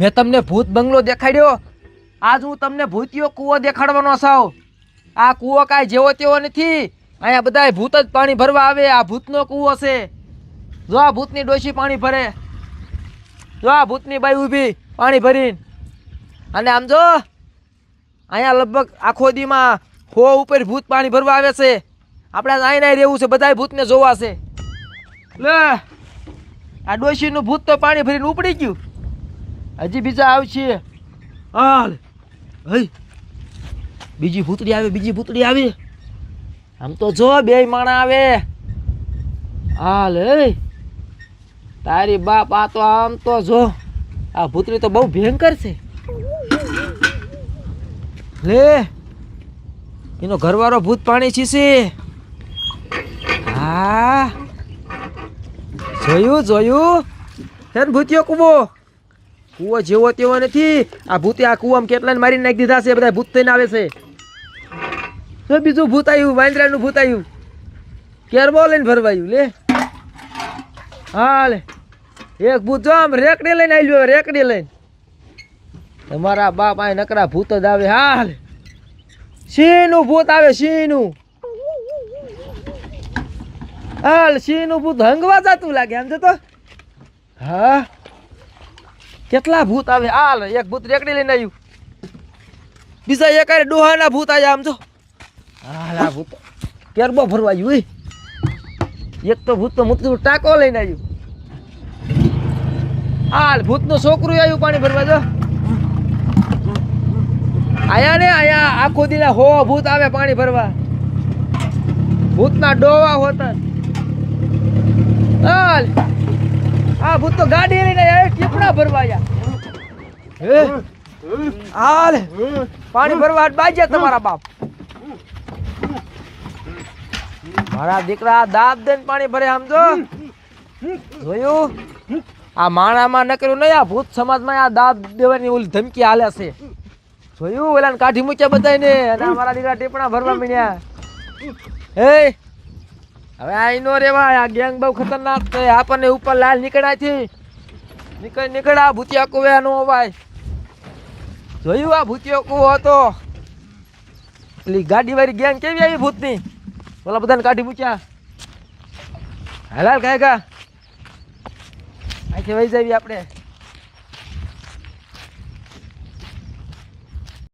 મેં તમને ભૂત બંગલો દેખાડ્યો. આજ હું તમને ભૂતિયો કૂવો દેખાડવાનો સાવ. આ કૂવો કાંઈ જેવો તેવો નથી. અહીંયા બધા ભૂત જ પાણી ભરવા આવે. આ ભૂતનો કૂવો છે. જો આ ભૂતની ડોશી પાણી ભરે. જો આ ભૂતની બાઈ ઊભી પાણી ભરીને. અને આમ જો, અહીંયા લગભગ આખો દીમાં હો ઉપર ભૂત પાણી ભરવા આવે છે. આપણે અહીં નહીં રહેવું છે. બધાય ભૂતને જોવા છે. લે, આ ડોશીનું ભૂત તો પાણી ભરીને ઉપડી ગયું. હજી બીજા આવશે. હાલ. હઈ. બીજી ભૂતડી આવે બીજી ભૂતડી આવે. આમ તો જો બે માણા આવે. હાલ હે તારી બાપ આ તો આમ તો જો. આ ભૂતળી તો બહુ ભયંકર છે. લે. એનો ઘરવાળો ભૂત પાણી છીસે હા. જોયું જોયું. હેન ભૂતિયો કૂવો. કૂવો જેવો તેવો નથી. આ ભૂતે આ કૂવામાં કેટલાને મારી નાખી દીધા છે બધા ભૂત થઈને આવે છે. તો બીજું ભૂત આવ્યું, વાંદરાનું ભૂત આવ્યું. કેરબો લઈને ભરવાયું, લે. હા, લે. એક ભૂત જો આમ રેકડી લઈને આવ્યું રેકડી લઈને. તમારા બાપ આ નકરા ભૂત જ આવે હાલ સિંહનું ભૂત આવે સિંહનું હાલ સિંહનું ભૂત હંગવા જતું લાગે, આમ તો. હા. કેટલા ભૂત આવે? હાલ એક ભૂત રેકડી લઈને આવ્યું. બીજા એક ડોહાના ભૂત આવ્યા આમ તો હાલ આ ભૂત. કેરબો ભરવા આવ્યું એક તો ભૂત તો મૂતું ટાકો લઈને આવ્યું. હાલ ભૂતનું છોકરું આવ્યું પાણી ભરવા જો. આયા ને આયા આખો દીના હો ભૂત આવે પાણી ભરવા. ભૂતના ડોવા હોતા હાલ ભૂત તો ગાડી લઈને ટીપડા ટીપણા ભરવા આયા. હે? હાલ. પાણી ભરવા બાજ્યા તમારા બાપ. મારા દીકરા દાબ દઈને પાણી ભરે આમ જો. જોયું? આ માણામાં નકર્યું નહીં આ ભૂત સમાજમાં આ દાબ દેવાની ઓલી ધમકી હાલે છે. જોયું? ઓલા કાઢી મૂક્યા બધાને અને મારા દીકરા ટીપણા ભરવા માંડ્યા હે? હવે આ નો રેવાય, આ ગેંગ બહુ ખતરનાક છે. આપણને ઉપર લાલ નીકળાય નીકળ નીકળ, આ ભૂતિયા કુવે નો ભાઈ જોયું આ ભૂતિયો કુવો હતો? પેલી ગાડી વાળી ગેંગ કેવી આવી ભૂતની? ઓલા બધાને કાઢી મૂક્યા. હાલાલ કાય કા અહીંથી વહી જઈએ આપણે.